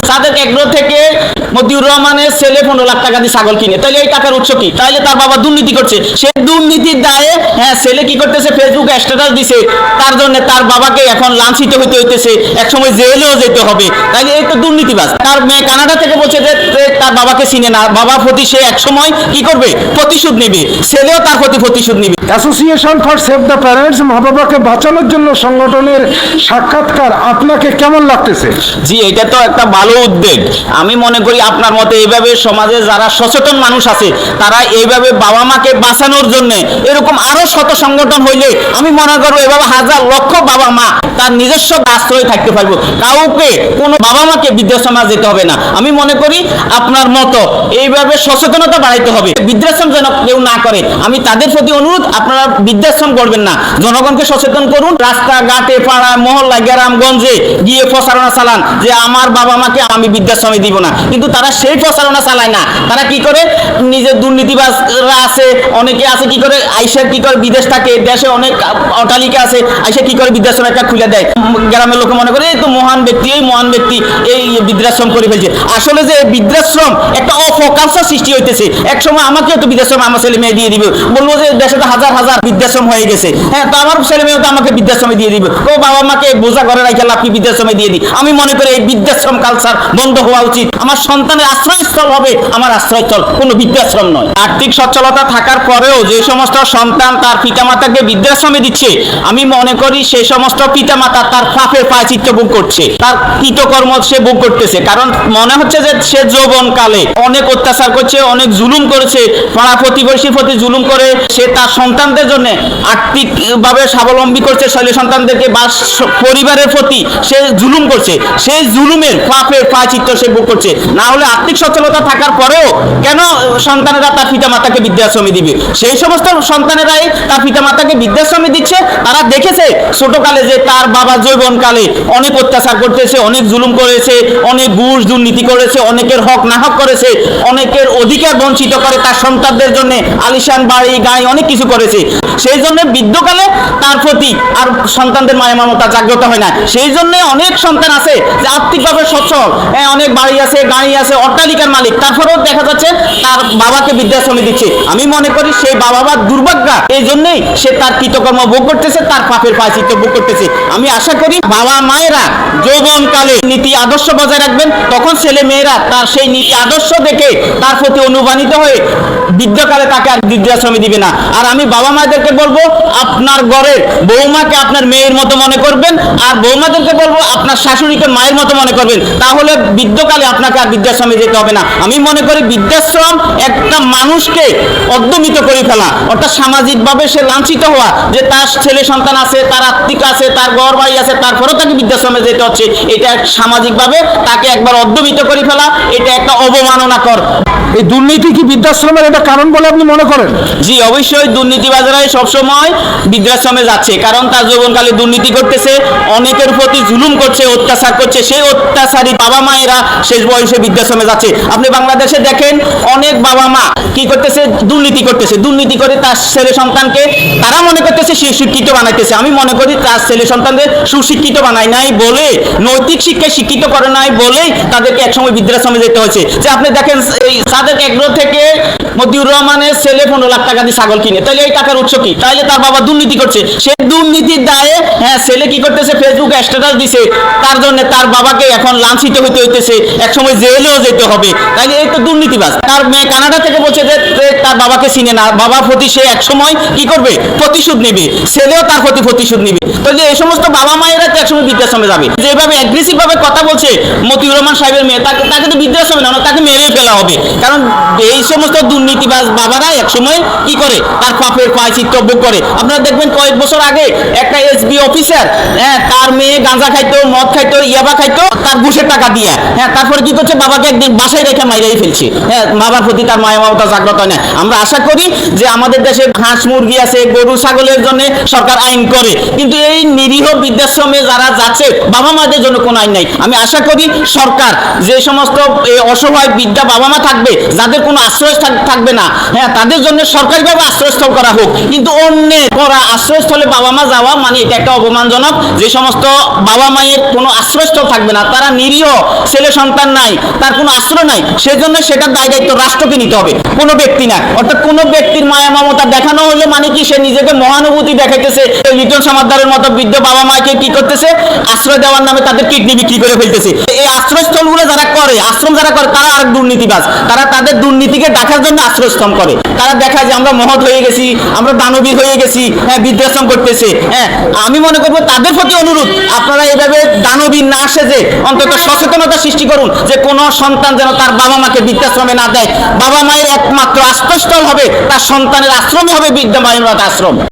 Sadek agro থেকে মতিউর রহমানের ছেলে পনেরো লাখ টাকা দিয়ে ছাগল কিনে। তাহলে এই টাকার উৎস কি? তাহলে তার বাবা দুর্নীতি করছে। সে দুর্নীতির দায়ে হ্যাঁ ছেলে কি করতেছে? ফেসবুকে স্ট্যাটাস দিছে। তার জন্য তার বাবাকে এখন লাঞ্ছিত হইতে হইতেছে। একসময় জেলেও যেতে হবে। তাইলে এই তো দুর্নীতিবাজ। তার মেয়ে কানাডা থেকে বলছে যে তার বাবাকে চিনে না। বাবার প্রতি সে একসময় কি করবে? প্রতিশোধ নেবে। ছেলেও তার প্রতি প্রতিশোধ নেবে। Association for save the parents মা বাবাকে বাঁচানোর জন্য সংগঠনের সাক্ষাৎকার আপনাকে কেমন লাগতেছে? জি এটা তো একটা ভালো উদ্যোগ আমি মনে করি আপনার মতে এইভাবে সমাজে যারা সচেতন মানুষ আছে, তারা এইভাবে বাবা মাকে বাঁচানোর জন্য এরকম আরও শত সংগঠন হইলে আমি মনে করব এভাবে হাজার লক্ষ বাবা মা তার নিজস্ব আশ্রয় থাকতে পারব। কাউকে কোনো বাবা মাকে বৃদ্ধাশ্রমে যেতে হবে না। আমি মনে করি আপনার মতো এইভাবে সচেতনতা বাড়াইতে হবে। বৃদ্ধাশ্রম যেন কেউ না করে, আমি তাদের প্রতি অনুরোধ, আপনারা বৃদ্ধাশ্রম করবেন না। জনগণকে সচেতন করুন। রাস্তাঘাটে পাড়ায় মহল্লা, গ্রামগঞ্জে গিয়ে প্রচারণা চালান যে আমার বাবা মাকে আমি বৃদ্ধাশ্রমে দিব না। কিন্তু তারা সেই প্রচারণা চালায় না। তারা কি করে? নিজের দুর্নীতিবাজরা আছে, অনেকে আছে, কি করে? আইসা কি করে বিদেশ থাকে, দেশে অনেক অটালিকা আছে, আইসা কি করে বৃদ্ধাশ্রম একটা খুলে দেয়? গ্রামের লোক মনে করে, এই তো মহান ব্যক্তি, এই মহান ব্যক্তি, এই বৃদ্ধাশ্রম করে ফেলছে। আসলে যে এই বৃদ্ধাশ্রম একটা অফকালচার সৃষ্টি হইতেছে। এক সময় আমাকেও তো বৃদ্ধাশ্রম আমার ছেলে মেয়ে দিয়ে দিবে। বলব যে দেশে তো হাজার হাজার বৃদ্ধাশ্রম হয়ে গেছে। হ্যাঁ তো আমার ছেলে মেয়ে তো আমাকে বৃদ্ধাশ্রমে দিয়ে দিবে। ও বাবা মাকে বোঝা ঘরে রাখে লাভ কি বৃদ্ধাশ্রমে দিয়ে দিই আমি মনে করি এই বৃদ্ধাশ্রম কালচার বন্ধ হওয়া উচিত। আমার সন্তানের আশ্রয়স্থল হবে, আমার আশ্রয়স্থল, কোনো বৃদ্ধাশ্রম নয়। আর্থিক সচ্ছলতা থাকার পরেও যে সমস্ত সন্তান তার পিতামাতাকে বৃদ্ধাশ্রমে দিচ্ছে, আমি মনে করি সেই সমস্ত পিতামাতা তার পাপের পায়চিত্র ভোগ করছে, তার কৃতকর্ম সে ভোগ করতেছে। কারণ মনে হচ্ছে যে সে যৌবন কালে অনেক অত্যাচার করছে, অনেক জুলুম করেছে, পাড়া প্রতিবেশীর প্রতি জুলুম করে সে তার সন্তানদের জন্য আর্থিক ভাবে স্বাবলম্বী করছে ছেলে সন্তানদেরকে বা পরিবারের প্রতি সে জুলুম করছে। সেই জুলুমের পাপের পায়চিত্র সে ভোগ করছে। না হলে আর্থিক সচ্ছলতা থাকার পরেও কেন সন্তানেরা তার পিতামাতাকে বৃদ্ধাশ্রমে দিবে? সেই সমস্ত সন্তানেরাই তার পিতামাতাকে বৃদ্ধাশ্রমে দিচ্ছে। তারা দেখেছে ছোটকালে যে তার বাবা যৌবনকালে অনেক অত্যাচার করতেছে অনেক জুলুম করেছে অনেক ঘুষ দুর্নীতি করেছে অনেকের হক না হক করেছে অনেকের অধিকার বঞ্চিত করে তার সন্তানদের জন্য আলিশান বাড়ি গাই অনেক কিছু করেছে। সেই জন্য বৃদ্ধকালে তার প্রতি আর সন্তানদের মায়া মমতা জাগ্রত হয় না। সেই জন্য অনেক সন্তান আছে যে আর্থিকভাবে সচ্ছল। হ্যাঁ, অনেক বাড়ি আছে গাড়ি আছে অট্টালিকার মালিক। তারপরেও দেখা যাচ্ছে তার বাবাকে বৃদ্ধাশ্রমে দিচ্ছে। আমি মনে করি সেই বাবা বা দুর্ভাগ্য, এই জন্যই সে তার কৃতকর্ম ভোগ করতেছে, তার পাপের পায়চিত্র ভোগ করতেছে। আমি আশা করি বাবা মায়েরা যৌবনকালে নীতি আদর্শ বজায় রাখবেন, তখন ছেলে মেয়েরা তার সেই নীতি আদর্শ দেখে তার প্রতি অনুপ্রাণিত হয়ে বৃদ্ধকালে তাকে আর বৃদ্ধাশ্রমে দিবে না। আর আমি বাবা মায়েদেরকে বলব, আপনার ঘরের বৌমাকে আপনার মেয়ের মতো মনে করবেন, আর বৌমাদেরকে বলব, আপনার শাশুড়িকে মায়ের মতো মনে করবেন। তাহলে বৃদ্ধকালে আপনাকে আর বৃদ্ধাশ্রমে যেতে হবে না। আমি মনে করি বৃদ্ধাশ্রম একটা মানুষকে অদ্যমিত করে ফেলা। অর্থাৎ সামাজিকভাবে সে লাঞ্ছিত হওয়া যে তার ছেলে সন্তান আছে তার আত্মিক আছে তার ঘর বাড়ি আছে তারপরেও তাকে বৃদ্ধাশ্রমে যেতে হচ্ছে। এটা সামাজিকভাবে তাকে একবার অদ্যমিত করে ফেলা এটা একটা অবমাননাকর। এই দুর্নীতি কি বৃদ্ধাশ্রমের এটা কারণ বলে আপনি মনে করেন? জি অবশ্যই দুর্নীতিবাজরাই সবসময় বৃদ্ধাশ্রমে যাচ্ছে কারণ তার যৌবনকালে দুর্নীতি করতেছে অনেকের প্রতি জুলুম করছে অত্যাচার করছে। সেই অত্যাচারী বাবা মায়েরা শেষ বয়সে বৃদ্ধাশ্রমে যাচ্ছে। আপনি বাংলাদেশে দেখেন অনেক বাবা মা কি করতেছে? দুর্নীতি করতেছে। দুর্নীতি করে তার ছেলে সন্তানকে তারা মনে করতেছে সে শিক্ষিত বানাইতেছে। আমি মনে করি তার ছেলে সন্তানদের সুশিক্ষিত বানায় নাই বলে, নৈতিক শিক্ষায় শিক্ষিত করে নাই বলেই তাদেরকে একসময় বৃদ্ধাশ্রমে যেতে হয়েছে। যে আপনি দেখেন, এই সাদেক এগ্রো থেকে মতিউর রহমানের ছেলে পনেরো লাখ টাকা দিয়ে ছাগল কিনে। তাহলে এই টাকার উৎস কি? তাহলে তার বাবা দুর্নীতি করছে। সে দুর্নীতির দায়ে হ্যাঁ ছেলে কি করতেছে? ফেসবুকে স্ট্যাটাস দিছে। তার জন্য তার বাবাকে এখন লাঞ্ছিত হইতে হইতেছে। একসময় জেলেও যেতে হবে। তাইলে এই তো দুর্নীতিবাজ। তার মেয়ে কানাডা থেকে বলছে যে যে তার বাবাকে চিনে না। বাবার প্রতি সে একসময় কি করবে? প্রতিশোধ নেবে। ছেলেও তার প্রতি প্রতিশোধ নেবে। তাহলে এই সমস্ত বাবা মায়েরা তো একসময় বৃদ্ধাশ্রমে যাবে। যেভাবে অ্যাগ্রেসিভ ভাবে কথা বলছে মতিউর রহমান সাহেবের মেয়ে, তাকে তাকে তো বৃদ্ধাশ্রমে না, তাকে মেরেই ফেলা হবে। কারণ এই সমস্ত দুর্নীতিবাজ বাবারা একসময় কি করে? তার পাপের পায়চিত্র ভোগ করে। আপনারা দেখবেন কয়েক বছর আগে একটা এসবি অফিসার হ্যাঁ তার মেয়ে গাঁজা খাইতো, মদ খাইতো, ইয়াবা খাইতো, তার ঘুষের টাকা দিয়ে। হ্যাঁ তারপরে কি করছে? বাবা বাবাকে একদিন বাসায় রেখে মাইরাই ফেলছে। হ্যাঁ বাবার প্রতি তার মায়া মমতা জাগ্রত হয় না। আমরা আশা করি যে আমাদের দেশে হাঁস মুরগি আছে, গরু, ছাগলের জন্য সরকার আইন করে। কিন্তু এই নিরীহ বৃদ্ধাশ্রমে যারা যাচ্ছে, বাবা মাদের জন্য কোনো আইন নাই। আমি আশা করি সরকার যে সমস্ত অসহায় বৃদ্ধা বাবা মা থাকবে, যাদের কোনো আশ্রয় থাকবে না হ্যাঁ তাদের জন্য সরকারিভাবে আশ্রয়স্থল করা হোক। কিন্তু অন্যের করা আশ্রয়স্থলে বাবা মা যাওয়া মানে এটা একটা অপমানজনক। যে সমস্ত বাবা মায়ের কোনো আশ্রয়স্থল থাকবে না, তারা নিরীহ ছেলে সন্তান নাই তার কোনো আশ্রয় নাই। সেজন্য সেটার দায় দায়িত্ব রাষ্ট্রকে নিতে হবে। কোনো ব্যক্তি নাই অর্থাৎ কোনো ব্যক্তির মায়া মমতা দেখানো হলে মানে কি? সে নিজেকে মহানুভূতি দেখাইতেছে। লিটন সমাদারের মতো বৃদ্ধ বাবা মাকে কি করতেছে? আশ্রয় দেওয়ার নামে তাদের কিডনি বিক্রি করে ফেলতেছে। এই আশ্রয়স্থলগুলো যারা করে, আশ্রম যারা করে, তারা আর দুর্নীতিবাজ। তারা তাদের দুর্নীতিকে দেখার জন্য আশ্রয়স্থল করে। তারা দেখায় যে আমরা মহৎ হয়ে গেছি, আমরা দানবীর হয়ে গেছি হ্যাঁ বৃদ্ধাশ্রম করতেছে। হ্যাঁ আমি মনে করব তাদের প্রতি অনুরোধ, আপনারা এইভাবে দানবীর না যে অন্তত সচেতনতা সৃষ্টি করুন যে কোনো সন্তান যেন তার বাবা মাকে বৃদ্ধাশ্রমে না দেয়। বাবা মায়ের একমাত্র আশ্রয়স্থল হবে, তার সন্তানের আশ্রমই হবে বৃদ্ধা মায়ের আশ্রম।